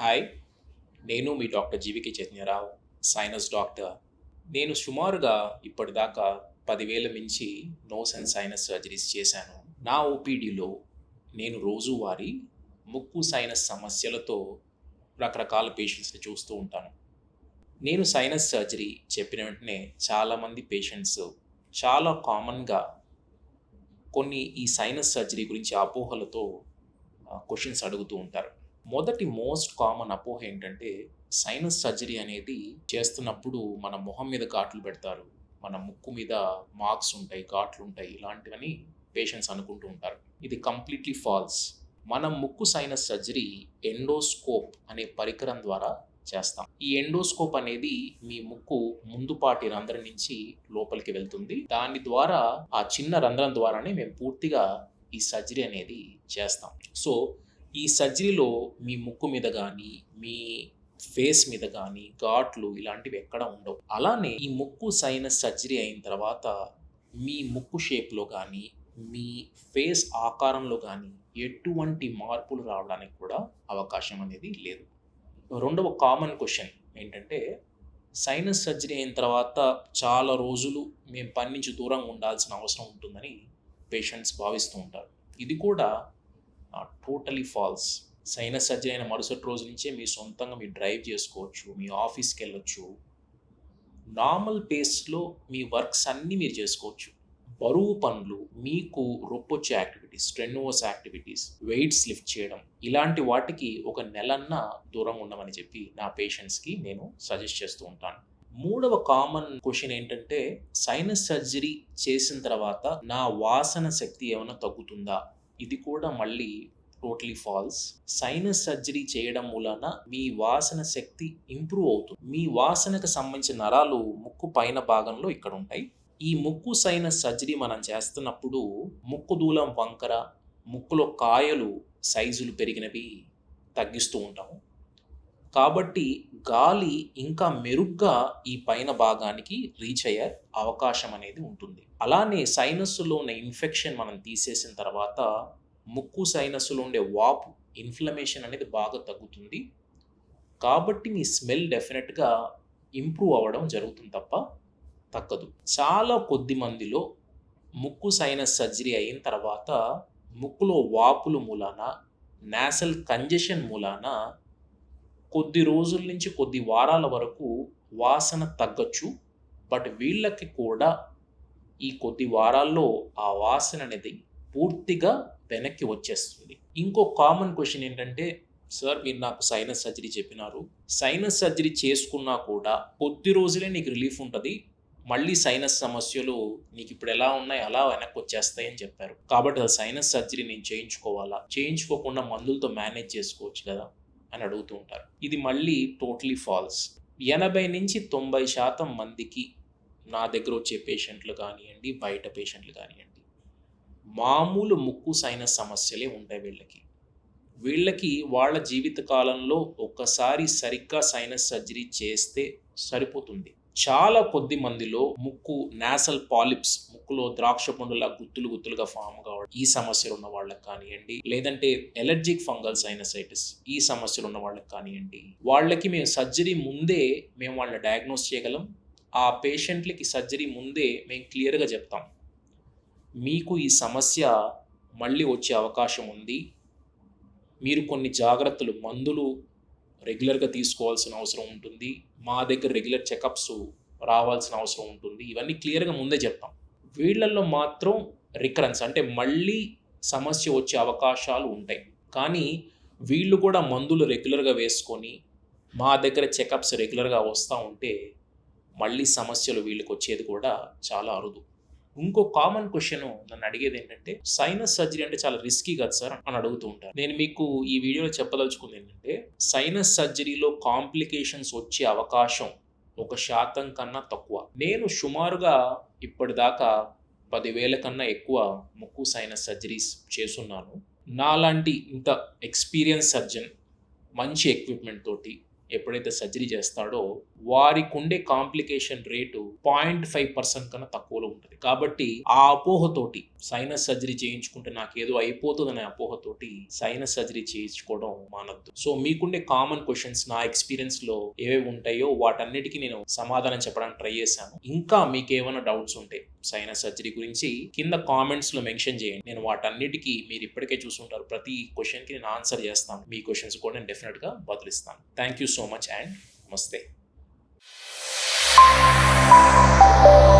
Hi నేను మీ doctor జీవికి Chaitanya Rao sinus doctor నేను సుమారుగా ఇప్పటిదాకా పదివేల మించి నోస్ అండ్ సైనస్ సర్జరీస్ చేశాను. నా ఓపీడీలో నేను రోజువారీ ముక్కు సైనస్ సమస్యలతో రకరకాల పేషెంట్స్ని చూస్తూ ఉంటాను. నేను సైనస్ సర్జరీ చెప్పిన వెంటనే చాలామంది పేషెంట్స్ చాలా కామన్గా కొన్ని ఈ సైనస్ సర్జరీ గురించి అపోహలతో క్వశ్చన్స్ అడుగుతూ ఉంటారు. మొదటి మోస్ట్ కామన్ అపోహ ఏంటంటే సైనస్ సర్జరీ అనేది చేస్తున్నప్పుడు మన మొహం మీద ఘాట్లు పెడతారు. మన ముక్కు మీద మార్క్స్ ఉంటాయి ఘాట్లు ఉంటాయి ఇలాంటివని పేషెంట్స్ అనుకుంటూ ఉంటారు. ఇది కంప్లీట్లీ ఫాల్స్ మనం ముక్కు సైనస్ సర్జరీ ఎండోస్కోప్ అనే పరికరం ద్వారా చేస్తాం. ఈ ఎండోస్కోప్ అనేది మీ ముక్కు ముందుపాటి రంధ్రం నుంచి లోపలికి వెళ్తుంది. దాని ద్వారా ఆ చిన్న రంధ్రం ద్వారానే మేము పూర్తిగా ఈ సర్జరీ అనేది చేస్తాం. సో ఈ సర్జరీలో మీ ముక్కు మీద కానీ మీ ఫేస్ మీద కానీ ఘాట్లు ఇలాంటివి ఎక్కడ ఉండవు. అలానే ఈ ముక్కు సైనస్ సర్జరీ అయిన తర్వాత మీ ముక్కు షేప్లో కానీ మీ ఫేస్ ఆకారంలో కానీ ఎటువంటి మార్పులు రావడానికి కూడా అవకాశం అనేది లేదు. రెండవ కామన్ క్వశ్చన్ ఏంటంటే సైనస్ సర్జరీ అయిన తర్వాత చాలా రోజులు మేము పని నుంచి దూరంగా ఉండాల్సిన అవసరం ఉంటుందని పేషెంట్స్ భావిస్తూ ఉంటారు. ఇది కూడా టోటలీ ఫాల్స్ సైనస్ సర్జరీ అయిన మరుసటి రోజు నుంచే మీ సొంతంగా మీరు డ్రైవ్ చేసుకోవచ్చు మీ ఆఫీస్కి వెళ్ళొచ్చు. నార్మల్ పేస్లో మీ వర్క్స్ అన్నీ మీరు చేసుకోవచ్చు. బరువు పనులు మీకు రొప్పొచ్చే activities strenuous activities weights lift చేయడం ఇలాంటి వాటికి ఒక నెలన్నా దూరం ఉండమని చెప్పి నా పేషెంట్స్కి నేను సజెస్ట్ చేస్తూ ఉంటాను. మూడవ కామన్ క్వశ్చన్ ఏంటంటే సైనస్ సర్జరీ చేసిన తర్వాత నా వాసన శక్తి ఏమైనా తగ్గుతుందా? ఇది కూడా మళ్ళీ టోటలీ ఫాల్స్. సైనస్ సర్జరీ చేయడం వలన మీ వాసన శక్తి ఇంప్రూవ్ అవుతుంది. మీ వాసనకు సంబంధించిన నరాలు ముక్కు పైన భాగంలో ఇక్కడ ఉంటాయి. ఈ ముక్కు సైనస్ సర్జరీ మనం చేస్తున్నప్పుడు ముక్కు దూలం వంకర ముక్కులో కాయలు సైజులు పెరిగినవి తగ్గిస్తూ ఉంటాము. కాబట్టి గాలి ఇంకా మెరుగ్గా ఈ పైన భాగానికి రీచ్ అయ్యే అవకాశం అనేది ఉంటుంది. అలానే సైనస్సులో ఉన్న ఇన్ఫెక్షన్ మనం తీసేసిన తర్వాత ముక్కు సైనస్సులో ఉండే వాపు ఇన్ఫ్లమేషన్ అనేది బాగా తగ్గుతుంది. కాబట్టి మీ స్మెల్ డెఫినెట్గా ఇంప్రూవ్ అవ్వడం జరుగుతుంది తప్ప తగ్గదు. చాలా కొద్ది మందిలో ముక్కు సైనస్ సర్జరీ అయిన తర్వాత ముక్కులో వాపులు మూలాన నాసల్ కంజెషన్ మూలాన కొద్ది రోజుల నుంచి కొద్ది వారాల వరకు వాసన తగ్గచ్చు. బట్ వీళ్ళకి కూడా ఈ కొద్ది వారాల్లో ఆ వాసన అనేది పూర్తిగా వెనక్కి వచ్చేస్తుంది. ఇంకో కామన్ క్వశ్చన్ ఏంటంటే సార్ మీరు నాకు సైనస్ సర్జరీ చెప్పినారు. సైనస్ సర్జరీ చేసుకున్నా కూడా కొద్ది రోజులే నీకు రిలీఫ్ ఉంటుంది. మళ్ళీ సైనస్ సమస్యలు నీకు ఇప్పుడు ఎలా ఉన్నాయి అలా వెనక్కి వచ్చేస్తాయి అని చెప్పారు. కాబట్టి ఆ సైనస్ సర్జరీ నేను చేయించుకోవాలా? చేయించుకోకుండా మందులతో మేనేజ్ చేసుకోవచ్చు కదా? అని అడుగుతూ ఉంటారు. ఇది మళ్ళీ టోటలీ ఫాల్స్ ఎనభై నుంచి తొంభై శాతం మందికి నా దగ్గర వచ్చే పేషెంట్లు కానివ్వండి బయట పేషెంట్లు కానివ్వండి మామూలు ముక్కు సైనస్ సమస్యలే ఉంటాయి వీళ్ళకి. వీళ్ళకి వాళ్ళ జీవిత కాలంలో ఒక్కసారి సరిగ్గా సైనస్ సర్జరీ చేస్తే సరిపోతుంది. చాలా కొద్ది మందిలో ముక్కు నాసల్ పాలిప్స్ ముక్కులో ద్రాక్ష పండులా గుత్తులు గుత్తులుగా ఫామ్ కావడం ఈ సమస్యలు ఉన్న వాళ్ళకి కానివ్వండి లేదంటే ఎలర్జిక్ ఫంగల్ సైనసైటిస్ ఈ సమస్యలు ఉన్న వాళ్ళకి కానివ్వండి వాళ్ళకి మేము సర్జరీ ముందే మేము వాళ్ళని డయాగ్నోస్ చేయగలం. ఆ పేషెంట్లకి సర్జరీ ముందే మేము క్లియర్గా చెప్తాం. మీకు ఈ సమస్య మళ్ళీ వచ్చే అవకాశం ఉంది. మీరు కొన్ని జాగ్రత్తలు మందులు రెగ్యులర్గా తీసుకోవాల్సిన అవసరం ఉంటుంది. మా దగ్గర రెగ్యులర్ చెకప్స్ రావాల్సిన అవసరం ఉంటుంది. ఇవన్నీ క్లియర్గా ముందే చెప్తాం. వీళ్ళల్లో మాత్రం రికరెన్స్ అంటే మళ్ళీ సమస్య వచ్చే అవకాశాలు ఉంటాయి. కానీ వీళ్ళు కూడా మందులు రెగ్యులర్గా వేసుకొని మా దగ్గర చెకప్స్ రెగ్యులర్గా వస్తూ ఉంటే మళ్ళీ సమస్యలు వీళ్ళకి వచ్చేది కూడా చాలా అరుదు. ఇంకో కామన్ క్వశ్చన్ నన్ను అడిగేది ఏంటంటే సైనస్ సర్జరీ అంటే చాలా రిస్కీ కదా సార్? అని అడుగుతూ ఉంటారు. నేను మీకు ఈ వీడియోలో చెప్పదలుచుకుంది ఏంటంటే సైనస్ సర్జరీలో కాంప్లికేషన్స్ వచ్చే అవకాశం ఒక శాతం కన్నా తక్కువ. నేను సుమారుగా ఇప్పటిదాకా పదివేల కన్నా ఎక్కువ ముక్కు సైనస్ సర్జరీస్ చేస్తున్నాను. నాలాంటి ఇంత ఎక్స్పీరియన్స్ సర్జన్ మంచి ఎక్విప్మెంట్ తోటి ఎప్పుడైతే సర్జరీ చేస్తాడో వారికి ఉండే complication rate point five percent కన్నా తక్కువలో ఉంటుంది. కాబట్టి ఆ అపోహతోటి సైనస్ సర్జరీ చేయించుకుంటే నాకు ఏదో అయిపోతుందనే అపోహతోటి సైనస్ సర్జరీ చేయించుకోవడం మానద్దు. సో మీకుండే కామన్ క్వశ్చన్స్ నా ఎక్స్పీరియన్స్లో ఏవేవి ఉంటాయో వాటన్నిటికీ నేను సమాధానం చెప్పడానికి ట్రై చేశాను. ఇంకా మీకు ఏమైనా డౌట్స్ ఉంటే సైనస్ సర్జరీ గురించి కింద కామెంట్స్లో మెన్షన్ చేయండి. నేను వాటన్నిటికీ మీరు ఇప్పటికే చూసుంటారు. ప్రతి క్వశ్చన్కి నేను ఆన్సర్ చేస్తాను. మీ క్వశ్చన్స్ కూడా నేను డెఫినెట్గా బదులిస్తాను. Thank you so much and నమస్తే. Thank you.